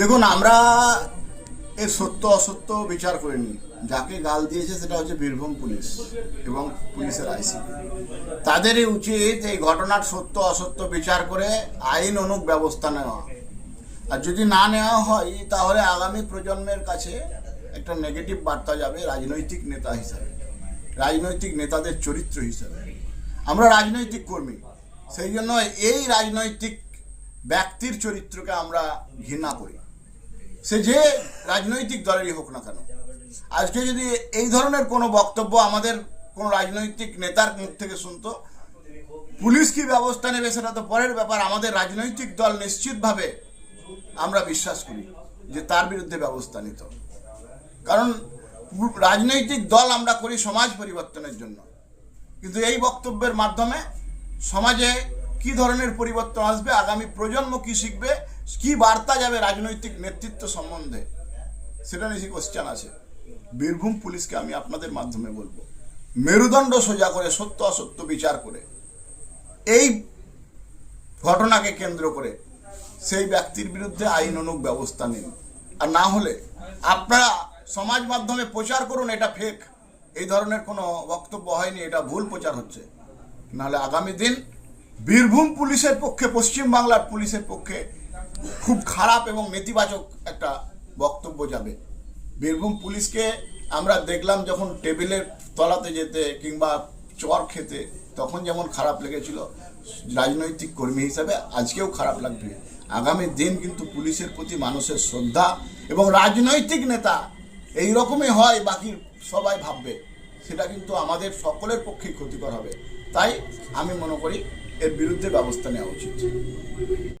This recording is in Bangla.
দেখুন, আমরা এর সত্য, অসত্য বিচার করিনি। যাকে গাল দিয়েছে সেটা হচ্ছে বীরভূম পুলিশ এবং পুলিশের আইসিপি। তাদেরই উচিত এই ঘটনার সত্য, অসত্য বিচার করে আইন অনুক ব্যবস্থা নেওয়া। আর যদি না নেওয়া হয়, তাহলে আগামী প্রজন্মের কাছে একটা নেগেটিভ বার্তা যাবে রাজনৈতিক নেতা হিসাবে, রাজনৈতিক নেতাদের চরিত্র হিসাবে। আমরা রাজনৈতিক কর্মী, সেই জন্য এই রাজনৈতিক ব্যক্তির চরিত্রকে আমরা ঘৃণা করি। সে যে রাজনৈতিক দলেরই হোক না কেন। আজকে যদি এই ধরনের কোনো বক্তব্য আমাদের কোনো রাজনৈতিক নেতার মুখ থেকে শুনতো, পুলিশ কি ব্যবস্থা নেবে সেটা তো পরের ব্যাপার। আমাদের রাজনৈতিক দল নিশ্চিতভাবে আমরা বিশ্বাস করি যে তার বিরুদ্ধে ব্যবস্থা নিত। কারণ রাজনৈতিক দল আমরা করি সমাজ পরিবর্তনের জন্য। কিন্তু এই বক্তব্যের মাধ্যমে সমাজে কি ধরনের পরিবর্তন আসবে, আগামী প্রজন্ম কি শিখবে কি বার্তা যাবে রাজনৈতিক নেতৃত্ব সম্বন্ধে? সেটা নিয়ে কোশ্চেন আছে। বীরভূম পুলিশকে আমি আপনাদের মাধ্যমে বলব, মেরুদণ্ড সোজা করে, সত্য অসত্য বিচার করে, এই ঘটনাকে কেন্দ্র করে সেই ব্যক্তির বিরুদ্ধে আইন অনুক ব্যবস্থা নিন। আর না হলে আপনারা সমাজ মাধ্যমে প্রচার করুন, এটা ফেক এই ধরনের কোনো বক্তব্য হয়নি, এটা ভুল প্রচার হচ্ছে। নাহলে আগামী দিন বীরভূম পুলিশের পক্ষে পশ্চিম বাংলার পুলিশের পক্ষে খুব খারাপ এবং নেতিবাচক একটা বক্তব্য যাবে। বীরভূম পুলিশকে আমরা দেখলাম যখন টেবিলের তলাতে যেতে কিংবা চর খেতে, তখন যেমন খারাপ লেগেছিল, রাজনৈতিক কর্মী হিসাবে আজকেও খারাপ লাগবে। আগামী দিন কিন্তু পুলিশের প্রতি মানুষের শ্রদ্ধা এবং রাজনৈতিক নেতা এই রকমই হয়, বাকি সবাই ভাববে। সেটা কিন্তু আমাদের সকলের পক্ষেই ক্ষতিকর হবে। তাই আমি মনে করি এর বিরুদ্ধে ব্যবস্থা নেওয়া উচিত।